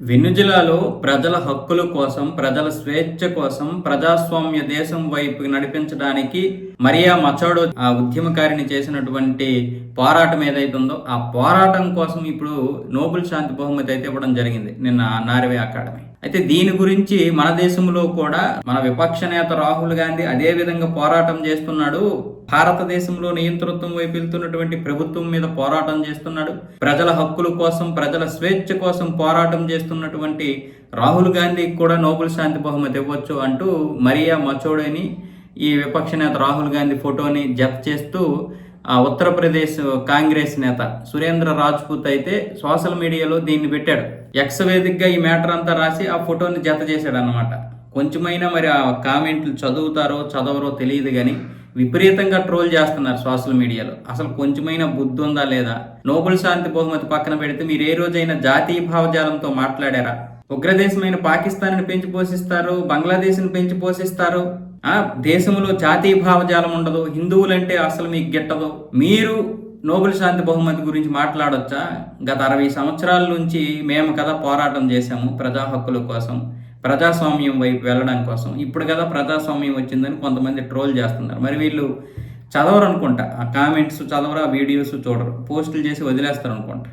వెనుజులాలో ప్రజల హక్కుల కోసం ప్రజల స్వేచ్ఛ కోసం ప్రజాస్వామ్య దేశం వైపు నడిపించడానికి మరియా మచోడో ఆ ఉద్యమకారిని చేసినటువంటి పోరాటం ఏదైతే ఉందో ఆ పోరాటం కోసం ఇప్పుడు నోబెల్ శాంతి బహుమతి అయితే ఇవ్వడం జరిగింది నిన్న నార్వే అకాడమీ. అయితే దీని గురించి మన దేశంలో కూడా మన విపక్ష నేత రాహుల్ గాంధీ అదే విధంగా పోరాటం చేస్తున్నాడు. భారతదేశంలో నియంతృత్వం వైపు వెళ్తున్నటువంటి ప్రభుత్వం మీద పోరాటం చేస్తున్నాడు. ప్రజల హక్కుల కోసం ప్రజల స్వేచ్ఛ కోసం పోరాటం చేస్తున్నటువంటి రాహుల్ గాంధీకి కూడా నోబెల్ శాంతి బహుమతి ఇవ్వచ్చు అంటూ మరియా మచోడేని ఈ విపక్ష నేత రాహుల్ గాంధీ ఫోటోని జత చేస్తూ ఉత్తరప్రదేశ్ కాంగ్రెస్ నేత సురేంద్ర రాజ్పూత్ అయితే సోషల్ మీడియాలో దీన్ని పెట్టాడు. ఎక్స్ వేదికగా ఈ మ్యాటర్ అంతా రాసి ఆ ఫోటోని జత చేశాడు అనమాట కొంచెమైనా మరి ఆ కామెంట్లు చదువుతారో చదవరో తెలియదు కానీ విపరీతంగా ట్రోల్ చేస్తున్నారు సోషల్ మీడియాలో. అసలు కొంచెమైనా బుద్ధి ఉందా లేదా? నోబెల్ శాంతి బహుమతి పక్కన పెడితే మీరు ఏ రోజైనా జాతీయ భావజాలంతో మాట్లాడారా? ఉగ్రదేశమైన పాకిస్తాన్ని పెంచి పోషిస్తారు బంగ్లాదేశ్ని పెంచి పోషిస్తారు? దేశంలో జాతీయ భావజాలం ఉండదు. హిందువులంటే అసలు మీకు గిట్టదు. మీరు నోబెల్ శాంతి బహుమతి గురించి మాట్లాడొచ్చా? గత అరవై సంవత్సరాల నుంచి మేము కదా పోరాటం చేశాము ప్రజా హక్కుల కోసం ప్రజాస్వామ్యం వైపు వెళ్ళడం కోసం. ఇప్పుడు కదా ప్రజాస్వామ్యం వచ్చిందని కొంతమంది ట్రోల్ చేస్తున్నారు. మరి వీళ్ళు చదవరు అనుకుంటా ఆ కామెంట్స్ చదవరు ఆ వీడియోస్ చూడరు. పోస్టులు చేసి వదిలేస్తారు అనుకుంటా